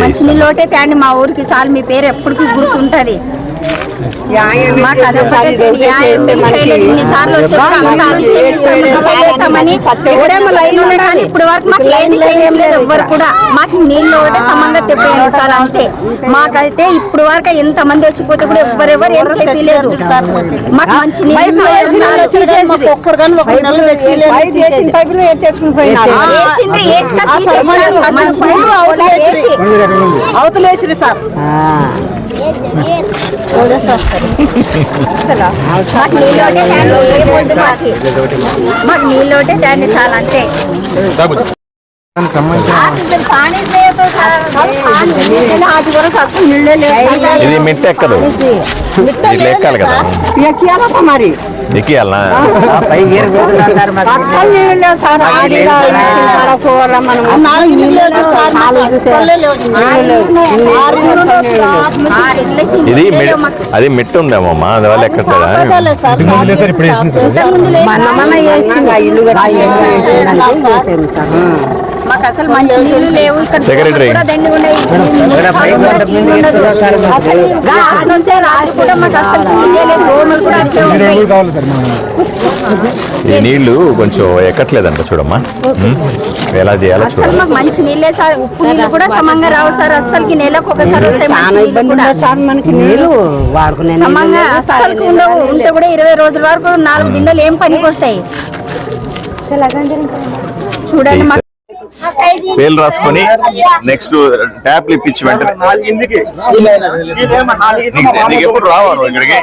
మంచి చేయిస్తాను. నీళ్ళు ఒకటే తేండి మా ఊరికి చాలు మీ పేరు ఎప్పటికీ గుర్తుంటది. ఇప్పుడు వరకు మాకు ఏది చేయలేదు ఎవ్వరు కూడా మాకు నీళ్ళు ఒకటే సమంగా తెప్పేయండి సార్ అంతే మాకైతే ఇప్పుడు వరకు ఎంత మంది వచ్చిపోతే కూడా ఎవరెవరు ఏం చేయలేదు మాకు మంచి నీళ్ళు కావాలి సార్. ఒక్కరు కానీ మాకు నీళ్ళు ఒకటే తేండి. ఏమొద్దు మాకు మాకు అంతే ఇది మిట్ట ఎక్కదు. ఇట్లా ఎక్కాలి కదా. ఎక్కియాలప్ప మరి. ఎక్కియాలనా? ఇది. అది మిట్ట ఉందేమమ్మా అందువల్ల ఎక్కట్లేదా సాపేసి మాకు అసలు మంచి నీళ్ళు లేవు. ఇక్కడ Secretary. కూడా దండి ఉన్నాయి. నీళ్ళు ఉండదు. అసలు ఇంకా వాసన వస్తే రాత్రి కూడా మాకు అసలు నీళ్ళే లేదు. దోమలు కూడా అట్లే ఉంటాయి ఈ నీళ్ళు కొంచెం ఎక్కట్లేదంట చూడమ్మా. ఎలా చేయాలో అసలు మాకు మంచి నీళ్ళే సార్. ఉప్పు నీళ్ళు కూడా సమంగా రావు సార్. అస్సలకి నెలకు ఒకసారి వస్తాయి మంచి నీళ్ళు కూడా. సార్ మనకి నీళ్ళు. వాడుకునే సమంగా అస్సలకి ఉండవు. ఉంటే కూడా ఇరవై రోజుల వరకు నాలుగు బిందెలు ఏం పనికి వస్తాయి. చూడండి పేలు రాసుకొని నెక్స్ట్ ట్యాప్లు ఇప్పించి వెంటనే. నీకు- ఎప్పుడు రావాలి ఇక్కడికి?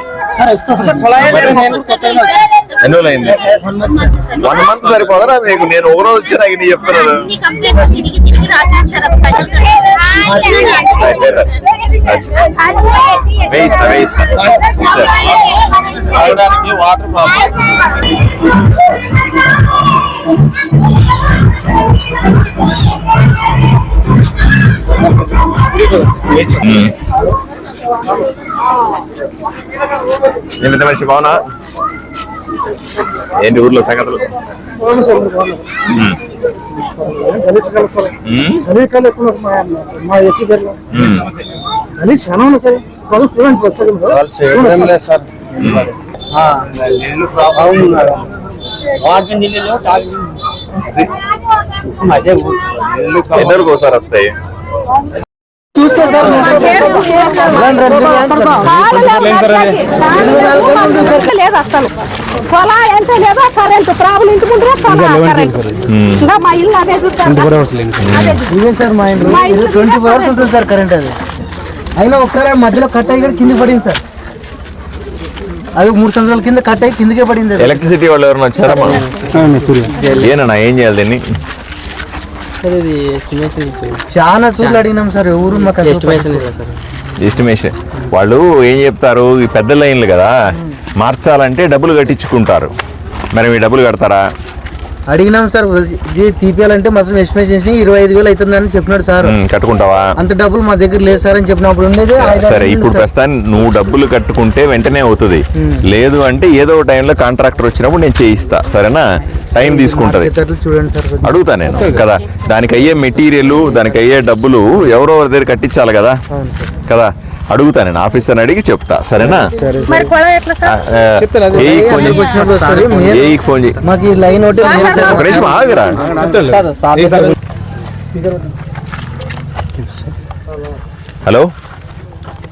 ఎన్ని రోజులు అయింది? వన్ మంత్ సరిపోదరా నీకు? నేను ఒక రోజు వచ్చి నాకు నీ చెప్తున్నాను. వేయిస్తా వేయిస్తా. వాటర్ ఏమిటి మనిషి బాగున్నా ఏంటి ఊర్లో సంగతులు? వాటర్ నీళ్ళు లేవు, తాగే ఎన్ని రోజులకు ఒకసారి వస్తాయి లేదు అసలు పొలా ఎంత లేదా కరెంట్ ప్రాబ్లం ఇంటి కరెంట్ ఇంకా మా ఇల్లు అదే సార్. మా ఇంట్లో ట్వంటీ ఫోర్ అవర్స్ ఉంటుంది సార్ కరెంట్ అది. అయినా ఒకసారి మధ్యలో కట్ అయ్యి కింద పడింది సార్. అది మూడు సంవత్సరాల కింద కట్ అయ్యి కిందకే పడింది. ఎలక్ట్రిసిటీ వాళ్ళు ఎవరైనా వచ్చారా ఏనన్నా ఏం చేయాలి దీన్ని? చాలా చూర్లు అడిగినాం సార్ ఎవరు మాకు ఎస్టిమేషన్ వాళ్ళు ఏం చెప్తారు? ఈ పెద్ద లైన్లు కదా. మార్చాలంటే డబ్బులు కట్టించుకుంటారు. మరి మీ డబ్బులు కడతారా? అడిగినాం సార్ ఇది తీపియాలంటే మొత్తం ఎస్టిమేషన్ చేసి ఇరవై ఐదు వేలు అవుతుందని చెప్పినాడు సార్. కట్టుకుంటావా? అంత డబ్బులు మా దగ్గర లేదు సార్ అని చెప్పినప్పుడు ఉండేది సరే ఇప్పుడు. ప్రస్తుతాన్ని నువ్వు డబ్బులు కట్టుకుంటే వెంటనే అవుతుంది. లేదు అంటే ఏదో టైంలో కాంట్రాక్టర్ వచ్చినప్పుడు నేను చేయిస్తా సరేనా? టైం తీసుకుంటది. అడుగుతా నేను కదా దానికి అయ్యే మెటీరియల్ దానికి అయ్యే డబ్బులు ఎవరో దగ్గర కట్టించాలి కదా? కదా? అడుగుతా నేను ఆఫీసర్ని అడిగి చెప్తా సరేనా? ఫోన్. ఒక నిమిషం ఆగురా. హలో?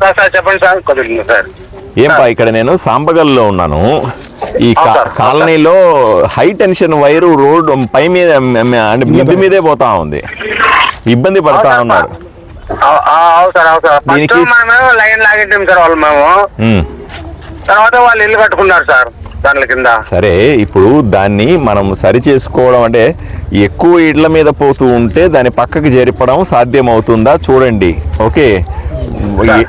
సార్ సార్ చెప్పండి సార్ కొద్దిగా సార్. ఏం పా ఇక్కడ నేను సాంబగల్లో ఉన్నాను. ఈ కాలనీలో హై టెన్షన్ వైరు రోడ్ పై మీద అంటే మిద్ది మీదే పోతా ఉంది. ఇబ్బంది పడతా ఉన్నారు అవు- సార్ అవును సార్. ఫస్ట్ దీనికి- మేము లైన్ లాగింటాం సార్ వాళ్ళు మేము. ఉమ్. తర్వాత వాళ్ళు ఇల్లు కట్టుకున్నారు సార్ దాని కింద. సరే ఇప్పుడు దాన్ని మనం సరి చేసుకోవడం అంటే ఎక్కువ ఇళ్ళ మీద పోతూ ఉంటే దాని పక్కకి జరిపడం సాధ్యమవుతుందా? చూడండి. ఓకే. ఈ-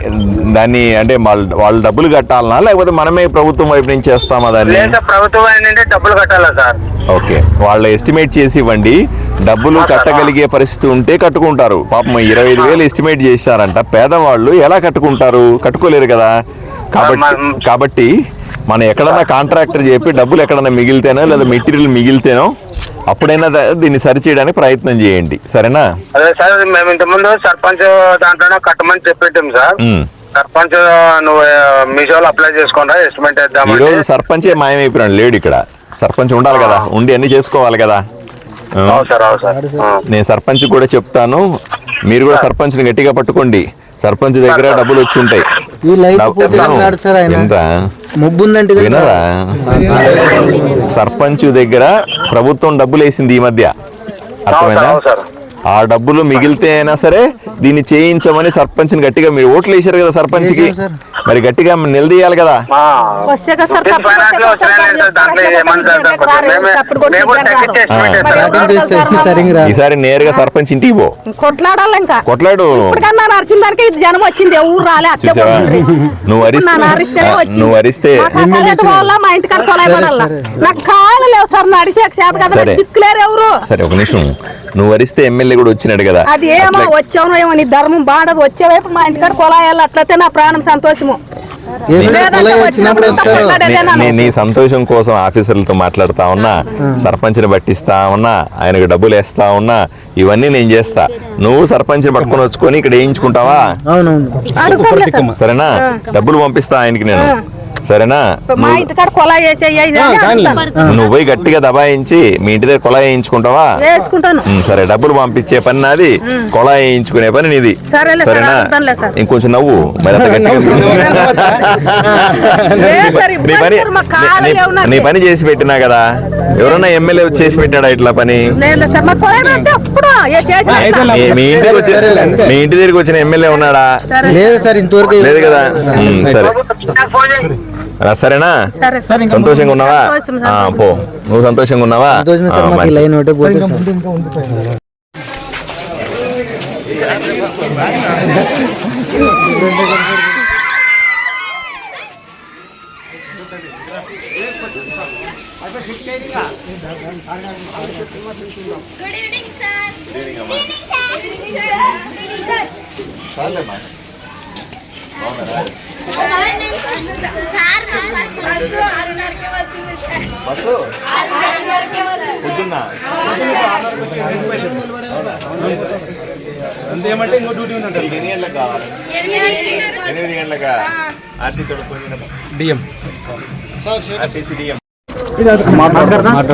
దాన్ని అంటే వాళ్ళ వాళ్ళు డబ్బులు కట్టాలనా? లేకపోతే మనమే ప్రభుత్వం వైపు నుంచి చేస్తామా దాన్ని? లేదు సార్ ప్రభుత్వం ఏంటంటే డబ్బులు కట్టాలా సార్? ఓకే. వాళ్ళ ఎస్టిమేట్ చేసి ఇవ్వండి. డబ్బులు కట్టగలిగే పరిస్థితి ఉంటే కట్టుకుంటారు. పాపం ఇరవై ఐదు వేలు ఎస్టిమేట్ చేశారంట. పేదవాళ్ళు ఎలా కట్టుకుంటారు? కట్టుకోలేరు కదా. కాబట్టి కాబట్టి మనం ఎక్కడన్నా కాంట్రాక్టర్ చెప్పి డబ్బులు ఎక్కడన్నా మిగిలితేనో లేదా మెటీరియల్ మిగిలితేనో అప్పుడైనా దీన్ని సరిచేయడానికి ప్రయత్నం చేయండి. సరేనా? అదే సార్ మేము ఇంతకుముందు సర్పంచ్ దాంట్లోనే కట్టమని చెప్పిట్టాం సార్. సర్పంచ్ నువ్వు మీషోలో అప్లై చేసుకోండి ఎస్టిమేట్ ఈ వేద్దామంటే రోజు సర్పంచే మాయమైపోయినాడు లేడు ఇక్కడ. సర్పంచ్ ఉండాలి కదా. ఉండి అన్ని చేసుకోవాలి కదా. నేను సర్పంచ్ కూడా చెప్తాను. మీరు కూడా సర్పంచ్ని గట్టిగా పట్టుకోండి. సర్పంచ్ దగ్గర డబ్బులు వచ్చి ఉంటాయి. వినరా? సర్పంచ్. దగ్గర ప్రభుత్వం డబ్బులు వేసింది ఈ మధ్య. సార్. ఆ డబ్బులు మిగిలితే అయినా సరే దీన్ని చేయించమని సర్పంచ్ని గట్టిగా మీరు ఓట్లు వేసారు కదా సర్పంచ్కి. వేసాం సార్. మరి గట్టిగా నిలదీయాలి కదా. ఈసారి నేరుగా సర్పంచ్ ఇంటికి పో. కొట్లాడాలి ఇంకా. కొట్లాడు. దానికి ఇది జనం వచ్చింది ఊరు రాలే. నువ్వు అరిస్తే. నువ్వు అరిస్తే. మా ఇంటికాడ కొలాయి పడాలా? నాకు కాళ్ళు లేవు సార్ నడిసే చేత కదా. దిక్కులేరు ఎవరు? సరే ఒక నిమిషం. నువ్వు వరిస్తే ఎమ్మెల్యే కూడా వచ్చినాడు కదా. అది ఏమో వచ్చావునో ఏమో నీ ధర్మం బాడదు. వచ్చే వైపు మా ఇంటికాడ కొలాయాలి అట్లయితే నా ప్రాణం సంతోషము. నీ- సంతోషం కోసం ఆఫీసర్లతో మాట్లాడుతా ఉన్నా సర్పంచ్ని పట్టిస్తా ఉన్నా ఆయనకు డబ్బులు వేస్తా ఉన్నా ఇవన్నీ నేను చేస్తా. నువ్వు సర్పంచ్ని పట్టుకొని వచ్చుకొని ఇక్కడ వేయించుకుంటావా. సరేనా? డబ్బులు పంపిస్తా ఆయనకి నేను. సరేనా? మా వేసేయ్యా ఇది అని అంటాను. నువ్వు పోయి గట్టిగా దబాయించి మీ ఇంటి దగ్గర కొలా వేయించుకుంటావా వేసుకుంటాను. సరే డబ్బులు పంపించే పని నాది కొలా వేయించుకునే పని నీది. సరేనా. ఇంకొంచెం నవ్వు మరి నీ పని చేసి పెట్టినా కదా? ఎవరన్నా ఎమ్మెల్యే చేసి పెట్టాడా ఇట్లా పని? మా మీ- మీ ఇంటికి వచ్చిన మీ ఇంటి దగ్గరికి వచ్చిన ఎమ్మెల్యే ఉన్నాడా? లేదు సార్. ఇంతవరకు లేదు కదా? సరే. సరేనా? సరే సార్. సంతోషంగా ఉన్నావా? సంతోషం, ఆ, సంతోషం. పో. నువ్వు సంతోషంగా ఉన్నావా? సంతోషమే ఆ, sir. Good evening sir good evening sir Good evening sir sir bus ఆరున్నరకే వస్తుంది సార్ ఆరున్నరకే వస్తుంది ఎనిమిది గంటలకా? ఆర్టీసీ వాడు ఫోన్ చేయనా? आरटीसी डीएम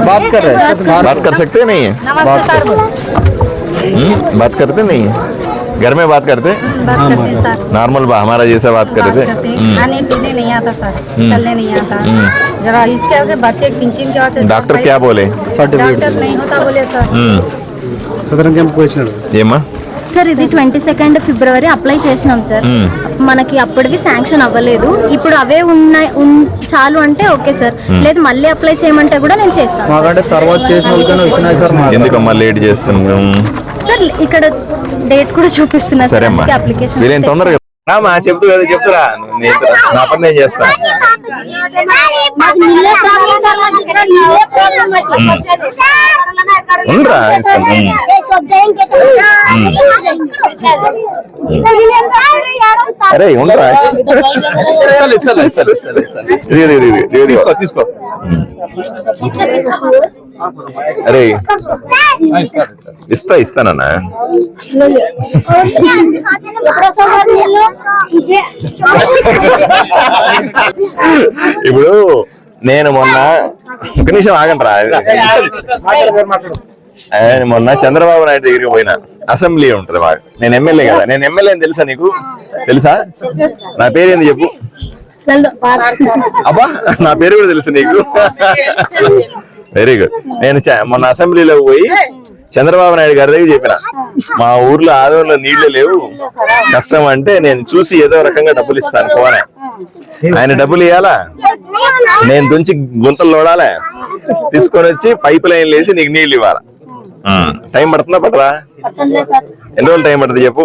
बात कर रहे हैं सार बात कर सकते नहीं है నమస్తే సార్ हम्म? बात करते नहीं है घर में बात करते बात करते हैं सर नॉर्मल बा- हमारा जैसा बात कर बात रहे थे करते हैं हम्म। खाने पीने नहीं आता सर चलने नहीं आता हम्म। जरा इसके वजह से बच्चे पिंचिंग के वजह से डॉक्टर सर, क्या बोले डॉक्टर नहीं होता बोले सर हम्म। ఏమ్మా సార్ ఇది ట్వంటీ సెకండ్ ఫిబ్రవరి అప్లై చేసినాం సార్ మ్మ్. మనకి అప్పటివి శాంక్షన్ అవ్వలేదు ఇప్పుడు అవే ఉన్నాయి ఉన్- చాలు అంటే ఓకే సార్ లేదు మళ్ళీ అప్లై చేయమంటే కూడా నేను చేస్తాను సార్. మాకంటే తర్వాత చేసిన వాళ్ళకనే వచ్చినాయి సార్ మా ఎందుకమ్మా లేట్ చేస్తున్నాం సార్ ఇక్కడ డేట్ కూడా చూపిస్తున్నా సార్ అమ్మా. అప్లికేషన్ తొందరగా రామా చెప్తూ కదా చెప్తురా. నా పని నేను చేస్తా. ఉండరా అరే ఉండరా. తీసుకో అరే. ఇస్తా ఇస్తానన్నా ఇప్పుడు నేను మొన్న ఒక నిమిషం ఆగండి మొన్న చంద్రబాబు నాయుడు దగ్గరికి పోయినా. అసెంబ్లీ ఉంటది మాకు నేను ఎమ్మెల్యే కదా. నేను ఎమ్మెల్యే అని తెలుసా నీకు? తెలుసా? నా పేరు ఏంది చెప్పు అబ్బా నా పేరు కూడా తెలుసు నీకు. వెరీ గుడ్ నేను చ- మొన్న అసెంబ్లీలో పోయి చంద్రబాబు నాయుడు గారి దగ్గర చెప్పిన. మా ఊర్లో ఆదోళనలో నీళ్ళు లేవు. కష్టం అంటే నేను చూసి ఏదో రకంగా డబ్బులు ఇస్తాను. పోనే. ఆయన డబ్బులు ఇవ్వాలా నేను దుంచి గుంతలు లోడాలే. తీసుకొని వచ్చి పైప్ లైన్ లేసి నీకు నీళ్ళు ఇవ్వాలా. టైం పడుతుందా పట్టదా ఎన్ని రోజులు టైం పడుతుంది చెప్పు.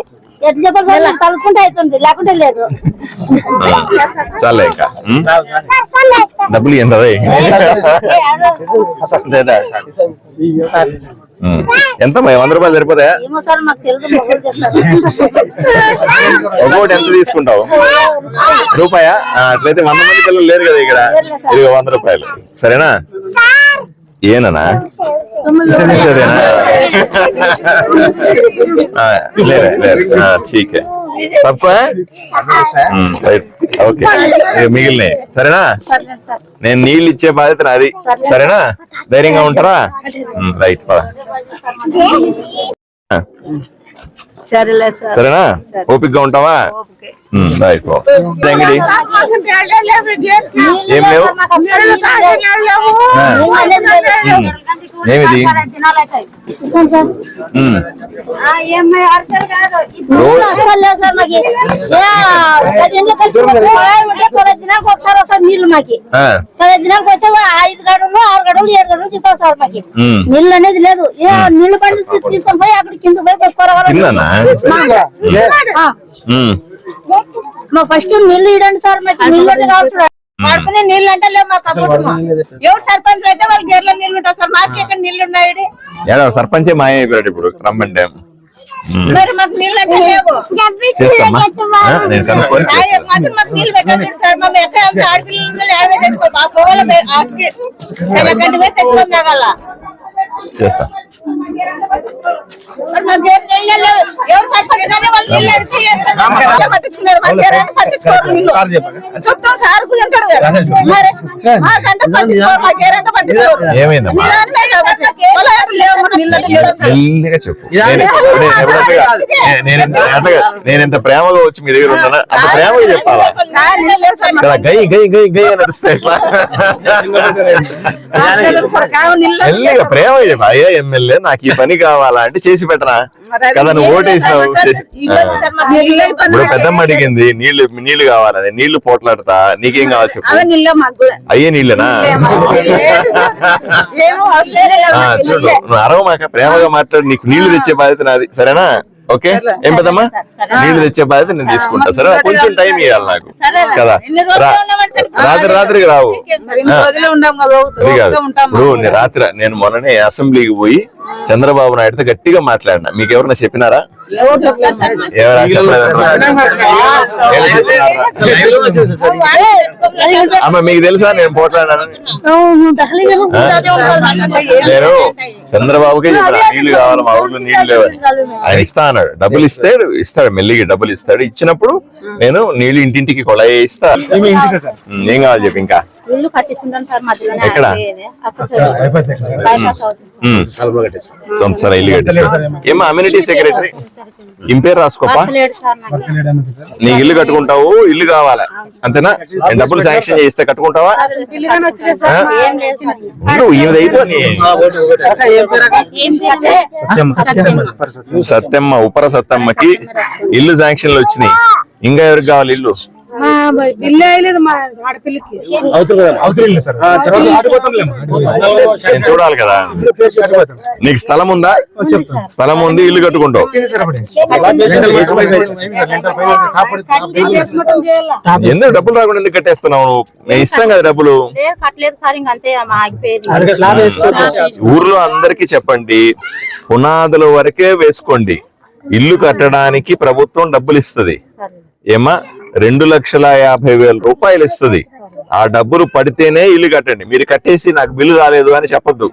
తలుసుకుంటే అవుతుంది లేకుంటే లేదు. చాలే. డబ్బులు ఎంత ఎంత వంద రూపాయలు సరిపోతాయా సార్ ఒక్కొక్కటి ఎంత తీసుకుంటావు రూపాయా అట్లయితే వంద మంది పిల్లలు లేరు కదా ఇక్కడ ఇది వంద రూపాయలు సరేనా ಏನನಾ తప్ప ఓకే మిగిలిన సరేనా నేను నీళ్ళు ఇచ్చే బాధ్యత నాది సరేనా ధైర్యంగా ఉంటారా రైట్ సరేనా ఓపిక్గా ఉంటావా అంగడి ఏం లేవు? ఏమిది? దినాలకు ఒకసారి వస్తారు నీళ్ళు మాకి ఆ, పదహైదు దినాలకు వస్తే ఐదు గడులు ఆరు గడులు ఏడు గడులు చిత్తారు సార్ మాకి. నీళ్ళు అనేది లేదు. ఏ నీళ్ళు పడి తీసుకొని పోయి అక్కడ కింద పోయి పెట్టుకోవాలి ఫస్ట్ నీళ్ళు ఇవ్వండి సార్ మాకు నీళ్ళు నీళ్ళు అంటే లేవు మాకు అప్పుడు ఎవరు సర్పంచ్ అయితే వాళ్ళ గేర్ల నీళ్ళు ఉంటాయి సార్ మాకు ఎక్కడ నీళ్ళు ఉన్నాయి సర్పంచే మాయమైపోయాడు ఇప్పుడు రమ్మంటే. మరి మాకు నీళ్ళు అంటే లేవు. మాకు నీళ్ళు పెట్టండి సార్ మేము ఎక్కడ ఆడపిల్లలు మా పోవాల ఆటకి చేస్తా మరి మాకు ఏం నీళ్ళు లేవు ఎవరు సర్పంచ్ కానీ వాళ్ళు నీళ్ళు అడిగితే ఏం పట్టించుకున్నారు మాకు ఎవరైనా పట్టించుకోరు నీళ్ళు చెప్తాం సార్ కూడా అంటాడు కదా మరి మాకంటే పట్టించుకోరు మాకు ఎవరైనా పట్టించుకోరు ఏమైందమ్మా నీళ్ళని కాబట్టి పొలాలు లేవు మాకు నీళ్ళు అంటే లేవు సార్ మెల్లిగా చెప్పు నేను నేను ఎప్పుడైనా నే- నేను ఇంత- అట్లాగా నేను ఇంత ప్రేమగా వచ్చి మీ దగ్గర ఉన్నానా అంత ప్రేమగా చెప్పాలా గై గై గై గై అని నడిస్తే ఎట్లా సార్ అయ్యా ఎమ్మెల్యే నాకు ఈ పని కావాలా అంటే చేసి పెట్టరా? కదా నువ్వు ఓటేసినావు. ఇప్పుడు పెద్దమ్మ అడిగింది నీళ్ళు నీళ్ళు కావాలని నీళ్ళు పోట్లాడతా నీకేం కావాలి చెప్పు. అయ్యే నీళ్ళేనా? చూడు. నువ్వు అరవ మాక ప్రేమగా మాట్లాడు నీకు నీళ్ళు తెచ్చే బాధ్యత నాది సరేనా? ఓకే ఏం పెద్దమ్మా నీళ్ళు తెచ్చే బాధ్యత నేను తీసుకుంటా సరే కొంచెం టైం ఇవ్వాలి నాకు కదా రాత్రి రాత్రికి రావు అది కాదు ఇప్పుడు రాత్రి నేను మొన్ననే అసెంబ్లీకి పోయి చంద్రబాబు నాయుడుతో గట్టిగా మాట్లాడినా మీకు ఎవరన్నా చెప్పినారా? అమ్మ మీకు తెలుసా నేను పోట్లాడాను నేను చంద్రబాబుకే చెప్పిన నీళ్ళు కావాలి మా ఊర్లో నీళ్ళు లేవని ఆయన ఇస్తా అన్నాడు. డబ్బులు ఇస్తాడు ఇస్తాడు మెల్లిగా డబ్బులు ఇస్తాడు. ఇచ్చినప్పుడు నేను నీళ్ళు ఇంటింటికి కొళాయి ఇస్తా ఏం కావాలి చెప్పి ఇంకా? ఇల్లు కట్టించుంటాను సార్ మధ్యలోనే ఎక్కడ? ఆగిపోయేది. అప్పుడు సైడ్ బైపాస్ అవుతుంది ఉమ్, సొంత సార్. ఇల్లు కట్టిస్తాడు ఏమా అమ్యూనిటీ సెక్రటరీ? ఇంపేరు రాసుకోపా? లేడు సార్ నాకు. నీ ఇల్లు కట్టుకుంటావు ఇల్లు కావాలా? అంతేనా? నేను డబ్బులు శాంక్షన్ చేస్తే కట్టుకుంటావా? ఏం లేదు సార్. ఉండు, ఈమెది అయిపోయి ఏం పేరు? సత్యమ్మ. ఉపర సత్తమ్మకి ఇల్లు శాంక్షన్లు వచ్చినాయి. ఇంకా ఎవరికి కావాలి ఇల్లు? బిల్లు వేయలేదు మా ఆడపిల్లకి. నేను చూడాలి కదా. నీకు స్థలం ఉందా? స్థలం ఉంది ఇల్లు కట్టుకుంటావు. ఎందుకు డబ్బులు రాకుండా ఎందుకు కట్టేస్తున్నావు నువ్వు? నేను ఇస్తాం కదా డబ్బులు. లేదు కట్టలేదు సార్ ఇంక అంతే మా ఆగిపోయేది. ఊర్లో అందరికీ చెప్పండి పునాదుల వరకే వేసుకోండి. ఇల్లు కట్టడానికి ప్రభుత్వం డబ్బులు ఇస్తది. ఏమా రెండు లక్షల యాభై వేల రూపాయలు ఇస్తది. ఆ డబ్బులు పడితేనే ఇల్లు కట్టండి. మీరు కట్టేసి నాకు బిల్లు రాలేదు అని చెప్పొద్దు.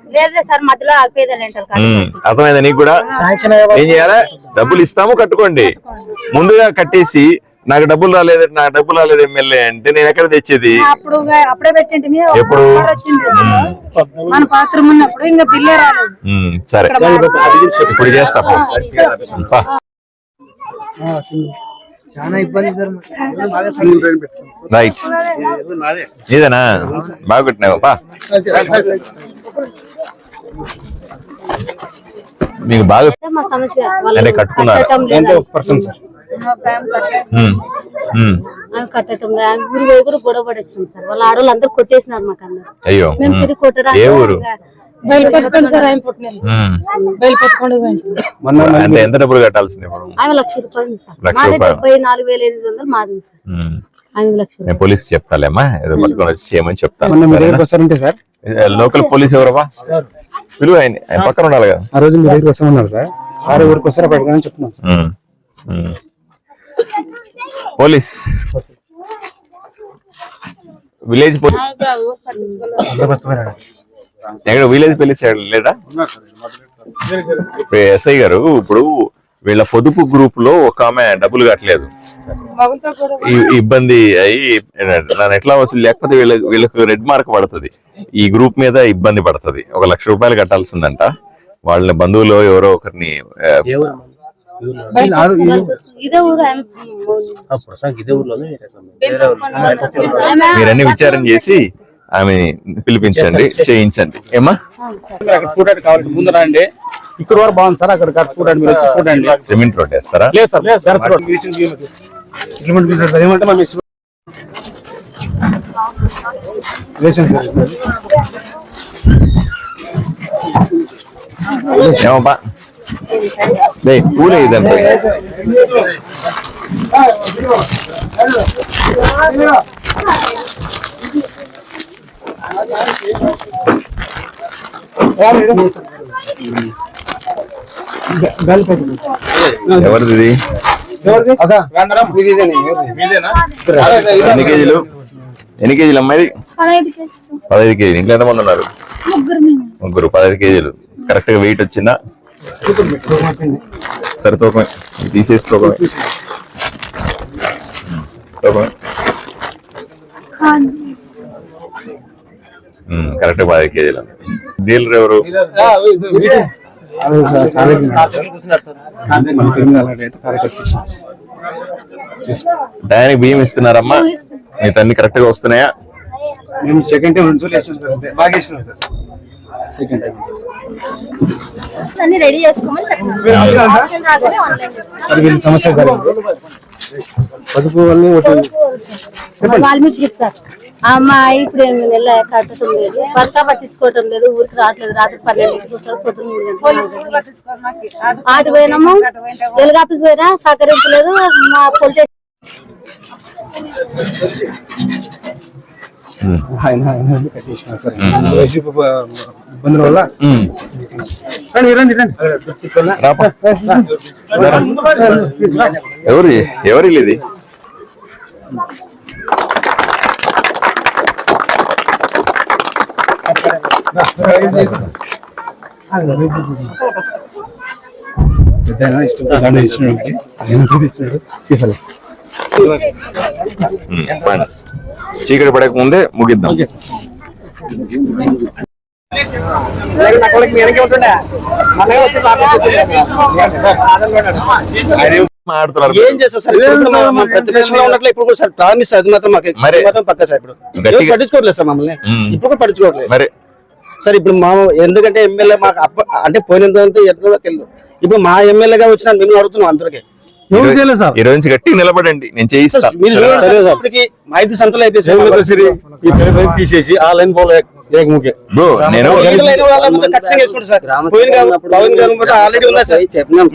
అర్థమైందా నీకు కూడా? ఏం చేయాలా? డబ్బులు ఇస్తాము కట్టుకోండి. ముందుగా కట్టేసి నాకు డబ్బులు రాలేదు నాకు డబ్బులు రాలేదు ఎమ్మెల్యే అంటే నేను ఎక్కడ తెచ్చేది? అప్పుడు అప్పుడే పెట్టింటి ఎప్పుడు? సరే. ఇప్పుడు చేస్తా. చాలా ఇబ్బంది సార్ రైట్ ఇదేనా బాగా కొట్టినావు పా. మీకు బాగా మా సమస్య అంటే కట్టుకున్నారు? కట్టడం ఊరు పోయి కూడా గొడవ పడొచ్చింది సార్. వాళ్ళ ఆడవాళ్ళు అందరూ కొట్టేసినారు మాకు అందరు. అయ్యో మేము. తిరిగి సార్ అంటే ఎంత డబ్బులు కట్టాల్సింది ఇప్పుడు? ఆమె లక్ష రూపాయలు ఉంది సార్. లక్ష మాది రూపాయలు. డెబ్బై నాలుగు వేల ఎనిమిది వందలు మాది ఉంది సార్. ఉమ్. ఆమె లక్ష నేను రూపాయలు పోలీస్ చెప్తాలేమ్మా? ఏదో పట్టుకొని వచ్చి చేయమని చెప్తాను మొన్న మీ సరేనా? దగ్గరికి వస్తారంటే సార్ లోకల్ పోలీస్ ఎవరవా పిలువు ఆయన. ఆయన పక్కన ఉండాలి కదా. ఆ రోజు మీ దగ్గరికి వస్తామన్నారు సార్. సార్ ఊరికి వస్తారా పట్టుకోని చెప్తున్నాం sir. Um, um. Police. Village police ఎక్కడ విలేజ్ పోలీస్ లేడా ఇప్పుడు ఎస్ఐ గారు ఇప్పుడు వీళ్ళ పొదుపు గ్రూప్లో ఒక ఆమె డబ్బులు కట్టలేదు. ఇబ్బంది అయ్యి నన్ను ఎట్లా వసూలు లేకపోతే వీళ్ళ వీళ్ళకు రెడ్ మార్క్ పడుతుంది. ఈ గ్రూప్ మీద ఇబ్బంది పడుతుంది. ఒక లక్ష రూపాయలు కట్టాల్సిందంట. వాళ్ళ బంధువులు ఎవరో ఒకరిని మీరన్నీ విచారం చేసి ఆమె పిలిపించండి చేయించండి. ఏమా అక్కడ చూడండి కావాలి ముందు రండి. ఇక్కడ వరకు బాగుంది సార్ అక్కడ చూడండి మీరు వచ్చి చూడండి. సిమెంట్ రోడ్ వేస్తారా? లేదు సార్ లేదు సార్ ఏమంటే మనం ఏమబ్బా? ఇదంతా. ఎవరిది? ఎన్ని కేజీలు? ఎన్ని కేజీలు అమ్మాయి పదహైదు కేజీలు. ఇంట్లో ఎంతమంది ఉన్నారు? ముగ్గురు పదహైదు కేజీలు. కరెక్ట్గా వెయిట్ వచ్చిందా? సరే తూకమే. తీసేసి తూకమే. తూకమే కరెక్ట్ పదహైదు కేజీలు డీలర్ ఎవరు? టయానికి బియ్యం ఇస్తున్నారమ్మా. మీ తన్ని కరెక్ట్గా వస్తున్నాయా? మేము సెకండ్ టైం రెండు వేసాం సార్ బాగా వేసినాం సార్ సెకండ్ టైం అన్ని రెడీ చేసుకోమని చెప్తాను ఆప్షన్ రాగానే ఆన్లైన్ సార్ వీళ్ళ సమస్య సార్. పసుపు అన్ని వాల్మీకి సార్. అమ్మాయి ఇప్పుడు ఎనిమిది నెలలు కట్టడం లేదు భర్త పట్టించుకోవటం లేదు ఊరికి రావట్లేదు రాత్రి పన్నెండు పొద్దున్న. ఆటు పోయినాము వెలుగు ఆఫీస్ పోయినా సహకరించలేదు మా పోలీస్ ఇబ్బందుల వల్ల. రండి రండి రండి. ఎవరి ఎవరి ఇది చీకటి పడక ముందే ముగిద్దాం. ఏం చేస్తారు సార్? ఇప్పుడు కూడా మనం ప్రతిపక్షంలో ఉన్నట్లు ఇప్పుడు కూడా సార్ ప్రామిస్ అది మాత్రం మాకు మాత్రం పక్క సార్ ఇప్పుడు. పట్టించుకోవట్లేదు సార్ మమ్మల్ని? మ్మ్. ఇప్పుడు కూడా పట్టించుకోవట్లేదు. మరి సార్ ఇప్పుడు మా ఎందుకంటే ఎమ్మెల్యే మాకు అప్ప అంటే పోయినంత ఎట్లా తెలియదు ఇప్పుడు మా ఎమ్మెల్యేగా వచ్చిన మేము అడుగుతున్నాం అందరికి. నుంచి నిలబడండి నేను తీసేసి ఆ లైన్ పోలే ఏకముఖే. బ్రో నేను ఆల్రెడీ ఉన్నా సార్.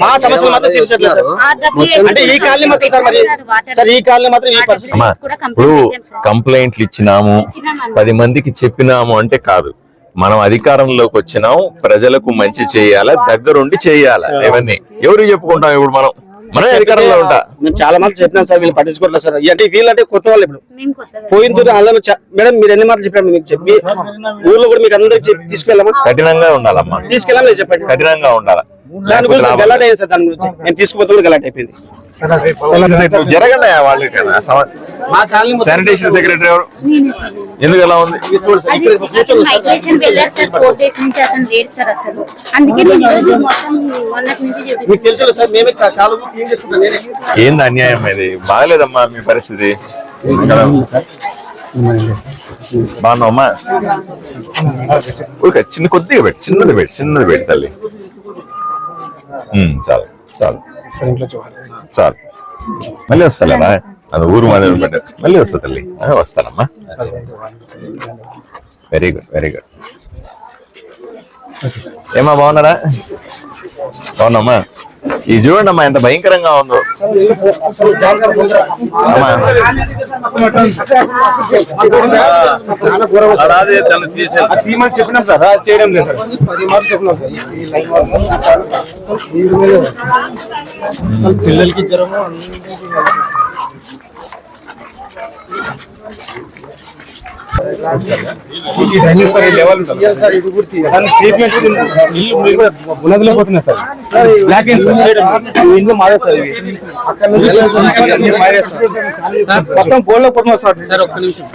మా సమస్యలు మాత్రం తీర్చట్లేదు సార్. అంటే ఈ కాలనీ మాత్రం సార్ మరి సార్ ఈ కాలనీ మాత్రం ఈ పరిస్థితి అమ్మా ఇప్పుడు కంప్లైంట్లు ఇచ్చినాము పది మందికి చెప్పినాము అంటే కాదు. మనం అధికారంలోకి వచ్చినాం ప్రజలకు మంచి చేయాలా దగ్గరుండి చేయాలా? ఇవన్నీ. ఎవరు చెప్పుకుంటాం ఇప్పుడు మనం? మనమే అధికారంలో ఉంటా. మేము చాలా మంది చెప్పినాం సార్ వీళ్ళు పట్టించుకోవట్లేదు సార్. అంటే వీళ్ళంటే కొత్త వాళ్ళు ఇప్పుడు. మేము కొత్తగా పోయిన చ- మేడం మీరు ఎన్ని మాటలు చెప్పాము మీకు చెప్పి? ఊర్లో కూడా మీకు అందరికి చెప్పి తీసుకెళ్ళామా? కఠినంగా ఉండాలమ్మా. తీసుకెళ్ళాం లేదు చెప్పండి? కఠినంగా ఉండాలా. దాని గురించి గలాట్ అయ్యింది సార్ దాని గురించి. నేను తీసుకుపోతే కూడా గలాట్ అయిపోయింది జరగండి వాళ్ళకి కదా శానిటేషన్ సెక్రటరీ ఎవరు? ఎందుకు ఎలా ఉంది? ఏంది అన్యాయం ఇది? బాగలేదమ్మా మీ పరిస్థితి. బాగున్నావమ్మా? ఊరికే చిన్న కొద్దిగా పెట్టి చిన్నది పెట్టి చిన్నది పెట్టి తల్లి. చాలు చాలు. చాలు మళ్ళీ వస్తాలేనా అది ఊరు మాది పెట్టచ్చు మళ్ళీ వస్తా తల్లి ఆ, వస్తానమ్మా వెరీ గుడ్ వెరీ గుడ్ ఏమా బాగున్నారా బాగున్నామ్మా ఇది చూడండి అమ్మా ఎంత భయంకరంగా ఉందో. అమ్మా. తీయమని చెప్పినాం సార్ అది చేయడం లేదు సార్. పిల్లలకి జ్వరము ఈ డ్రైనేజ్ సార్ ఈ లెవెల్ ఉంటుంది దాని ట్రీట్మెంట్ ఇల్లు మీరు కూడా పోతున్నాయి సార్ బ్లాక్ మారే సార్ ఇవి మొత్తం బోర్లో సార్ సార్ ఒక్క నిమిషం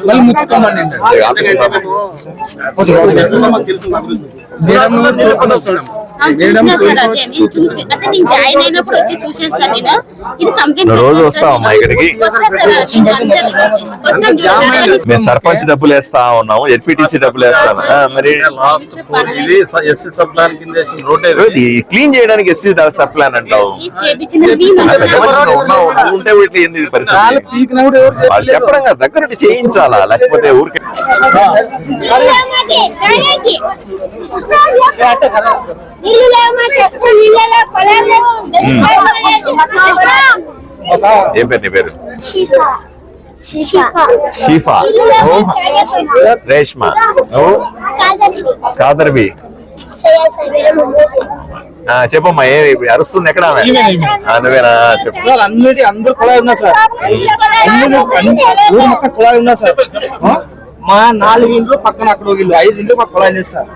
మళ్ళీ ముచ్చుకోమండి తెలుసు సార్ అదే నేను చూసి అంటే నేను జాయిన్ అయినప్పుడు వచ్చి చూసాను సార్ నేను. ఇది కంప్లీట్ నువ్వు రోజు వస్తావమ్మా ఇక్కడికి? మేము సర్పంచ్ డబ్బులు వేస్తా ఉన్నాము ఎడ్పిటిసి డబ్బులు వేస్తాను మరి క్లీన్ చేయడానికి ఎస్సీ సబ్ ప్లాన్ అంటావు? ఉంటే వీటి ఏంది పరిస్థితి? వాళ్ళు చెప్పడం కదా దగ్గరుండి చేయించాలా? లేకపోతే ఊరికే ఏం పేరు నీ పేరు? శిఫా శిఫా షీఫా రేష్మ కాదర్బి ఆ, చెప్పమ్మా ఏ అరుస్తుంది ఎక్కడ నువ్వేనా? చెప్పు. సార్ అన్నిటి అందరు కుళాయి ఉన్నా సార్. ఊరు మొత్తం కుళాయి ఉన్నా సార్? మా నాలుగు ఇండ్లు పక్కన అక్కడ ఒక ఇల్లు ఐదు ఇండ్లు మాకు లేదు సార్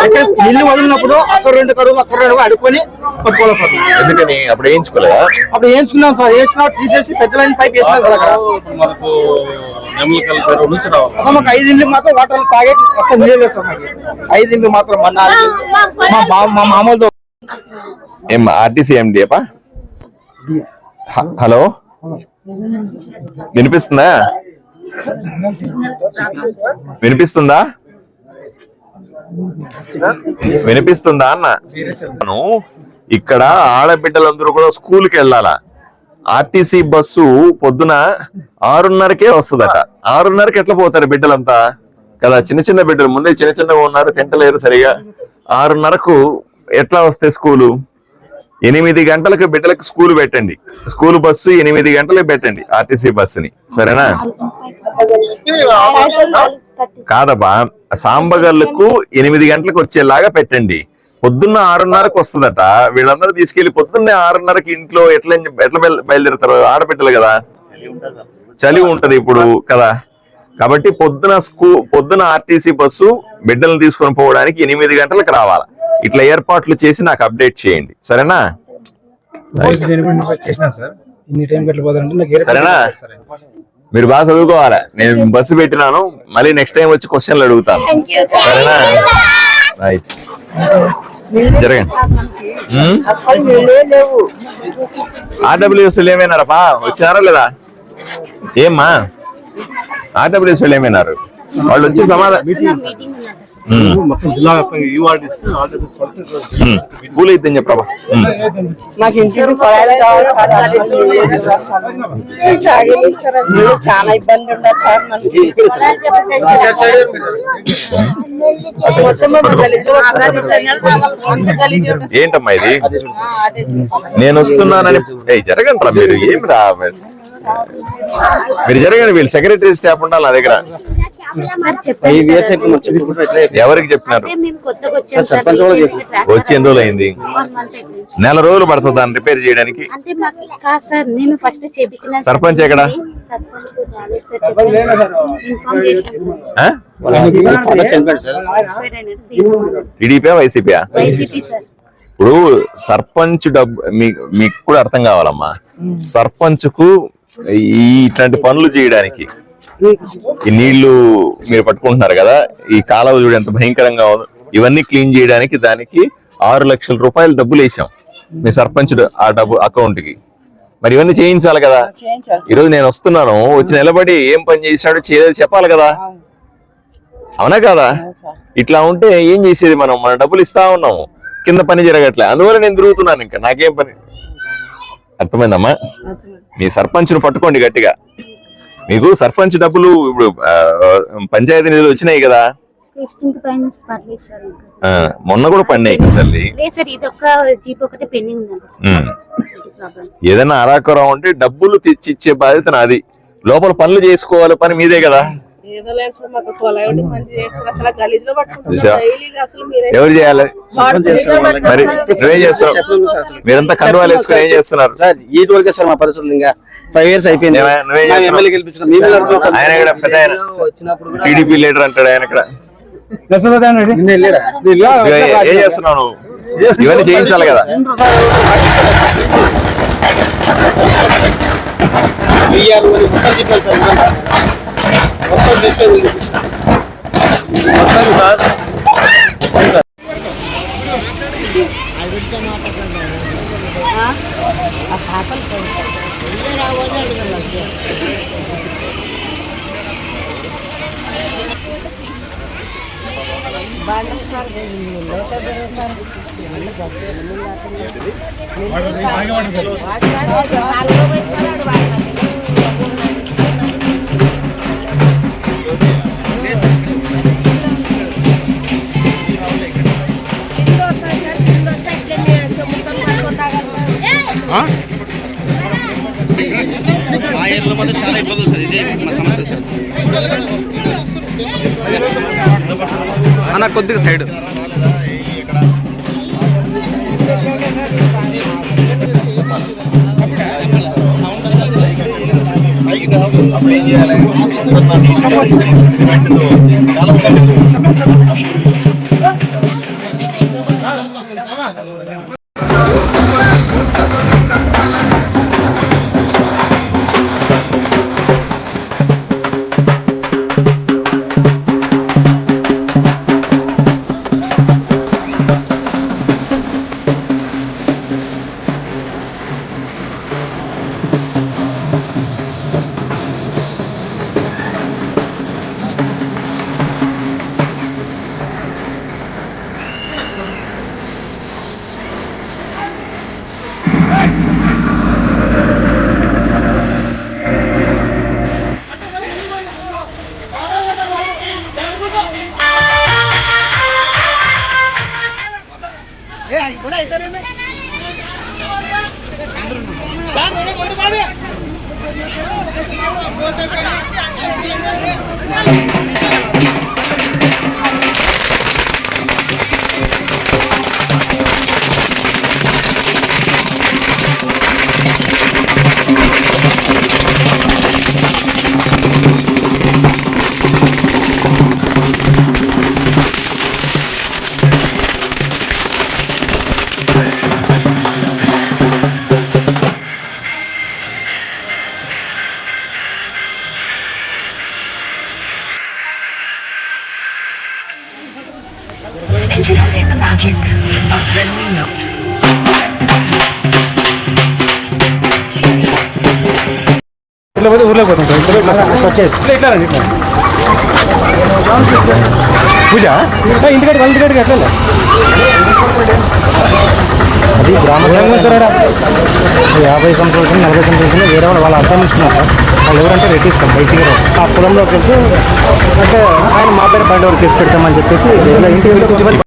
అయితే ఇల్లు వదిలినప్పుడు అక్కడ రెండు కడుగులు అక్కడ రెండు అడుకొని పట్టుకోవాలి సార్ ఎందుకని? అప్పుడు వేయించుకోలేదా? అప్పుడు వేయించుకున్నాం సార్. వేసుకున్నా తీసేసి పెద్ద లైన్ పైకి వేసినాం సార్ అక్కడ. మనకు రావాలి అసలు మాకు ఐదు ఇండ్లు మాత్రం వాటర్ తాగే అసలు నీళ్ళు లేదు సార్ మాకు. ఐదు ఇండ్లు మాత్రం మా నాలుగు మా బా- మా మామూలుతో ఏం ఆర్టీసీ ఎండి హలో? వినిపిస్తుందా? వినిపిస్తుందా? వినిపిస్తుందా అన్న? అను, ఇక్కడ ఆడబిడ్డలందరూ కూడా స్కూల్కి వెళ్ళాలా? ఆర్టీసీ బస్సు పొద్దున ఆరున్నరకే వస్తుందట. ఆరున్నరకి ఎట్లా పోతారు బిడ్డలంతా? కదా చిన్న చిన్న బిడ్డలు. ముందే చిన్న చిన్నగా ఉన్నారు తింటలేరు సరిగా. ఆరున్నరకు ఎట్లా వస్తాయి స్కూలు? ఎనిమిది గంటలకు బిడ్డలకు స్కూల్ పెట్టండి. స్కూల్ బస్సు ఎనిమిది గంటలకు పెట్టండి ఆర్టీసీ బస్సుని. సరేనా? కాదబ్బా సాంబగల్లకు ఎనిమిది గంటలకు వచ్చేలాగా పెట్టండి. పొద్దున్న ఆరున్నరకు వస్తుందట. వీళ్ళందరూ తీసుకెళ్ళి పొద్దున్నే ఆరున్నరకి ఇంట్లో ఎట్లా ఎట్లా బయలు- బయలుదేరుతారు? ఆడబిడ్డలు కదా? చలి ఉంటది ఇప్పుడు కదా. కాబట్టి పొద్దున స్కూ పొద్దున ఆర్టీసీ బస్సు బిడ్డలను తీసుకొని పోవడానికి ఎనిమిది గంటలకు రావాలా. ఇట్లా ఏర్పాట్లు చేసి నాకు అప్డేట్ చేయండి. సరేనా? సరేనా? మీరు బాగా చదువుకోవాలా. నేను బస్సు పెట్టినాను. మళ్ళీ నెక్స్ట్ టైం వచ్చి క్వశ్చన్లు అడుగుతాను. సరేనా? రైట్ జరగండి. ఆర్డబ్ల్యూఎస్ ఏమైనారపా వచ్చినారా లేదా? ఏమ్మా? ఆర్డబ్ల్యూఎస్ ఏమైనారు? వాళ్ళు వచ్చి సమాధానం మొత్తం జిల్లా వ్యాప్తంగా యూఆర్డీస్ కూల్ అయితే చెప్పరా నాకు ఇంటికి పొలాలు కావాలి సార్ చాలా ఇబ్బంది ఉండదు సార్ మనకి. మొత్తం. ఏంటమ్మా ఇది? నేను వస్తున్నానని ఏయ్ జరగండి రా మీరు ఏం రా మీరు జరగండి వీళ్ళు సెక్రటరీ స్టాఫ్ ఉండాలి నా దగ్గర. ఎవరికి చెప్పినారు? వచ్చాం ఎన్ని రోజులు అయింది. నెల రోజులు పడుతుంది దాన్ని రిపేర్ చేయడానికి. సర్పంచ్ ఎక్కడ? టీడీపీ వైసీపీ ఇప్పుడు సర్పంచ్ డబ్బు మీకు మీకు కూడా అర్థం కావాలమ్మా. సర్పంచ్కు ఈ ఇట్లాంటి పనులు చేయడానికి ఈ నీళ్ళు మీరు పట్టుకుంటున్నారు కదా ఈ కాలువ చూడు ఎంత భయంకరంగా ఉందో. ఇవన్నీ క్లీన్ చేయడానికి దానికి ఆరు లక్షల రూపాయలు డబ్బులు వేసాం మీ సర్పంచ్ ఆ డబ్బు అకౌంట్కి. మరి ఇవన్నీ చేయించాలి కదా. ఈరోజు నేను వస్తున్నాను వచ్చి నిలబడి ఏం పని చేశాడో చేయలేదు చెప్పాలి కదా. అవునా కదా? ఇట్లా ఉంటే ఏం చేసేది మనం? మన డబ్బులు ఇస్తా ఉన్నాము. కింద పని జరగట్లే. అందువల్ల నేను తిరుగుతున్నాను ఇంకా. నాకేం పని? అర్థమైందమ్మా? మీ సర్పంచ్ను పట్టుకోండి గట్టిగా. మీకు సర్పంచ్ డబ్బులు ఇప్పుడు పంచాయతీ నిధులు వచ్చినాయి కదా? మొన్న కూడా పడినాయి తల్లి. ఏదైనా అరాకొరం ఉంటే డబ్బులు తెచ్చి ఇచ్చే బాధ్యత నాది. లోపల పనులు చేసుకోవాలి పని మీదే కదా. ఏదో లేదు సార్ మాకు కొలాయి మంచి చేస్తారు అసలు గలీజ్లో చూసావా? పట్టుకుంటున్నారు డైలీగా అసలు మీరే ఎవరు చేయాలి? మరి పట్టుకుంటున్నారు. నువ్వేం చేస్తున్నావు? మీరంతా కండువాలు వేసుకుని ఏం చేస్తున్నారు? సార్ ఈ వరకే సార్ మా పరిస్థితులు ఇంకా ఫైవ్ ఇయర్స్ అయిపోయింది. ఆయన ఇక్కడ పెద్ద ఆయన. వచ్చినప్పుడు కూడా టీడీపీ లీడర్ అంటాడు ఆయన ఇక్కడ. ఏ- చేస్తున్నావు ఇవన్నీ చేయించాలి కదా. అని మొత్తం చెప్పారు సార్ ఇదంతా. మొత్తం చెప్పారు మొత్తం సార్ సిమెంట్తో చాలా ఇట్లా ఇట్లా ఇట్లా రండి ఇట్లా పూజ? ఏ, ఇంటికాడికి వాళ్ళ ఇంటికాడికి ఎట్లా అది గ్రామ సార్ యాభై సంవత్సరాలు నలభై సంవత్సరాలు వేరే వాళ్ళు వాళ్ళు అర్థం ఇస్తున్నారు సార్. వాళ్ళు ఎవరంటే రెట్టిస్తాం బయటికి ఆ పొలంలోకి వెళ్తే అంటే ఆయన మా పేరు బండి వరకు తీసి పెడతామని చెప్పేసి ఇంటి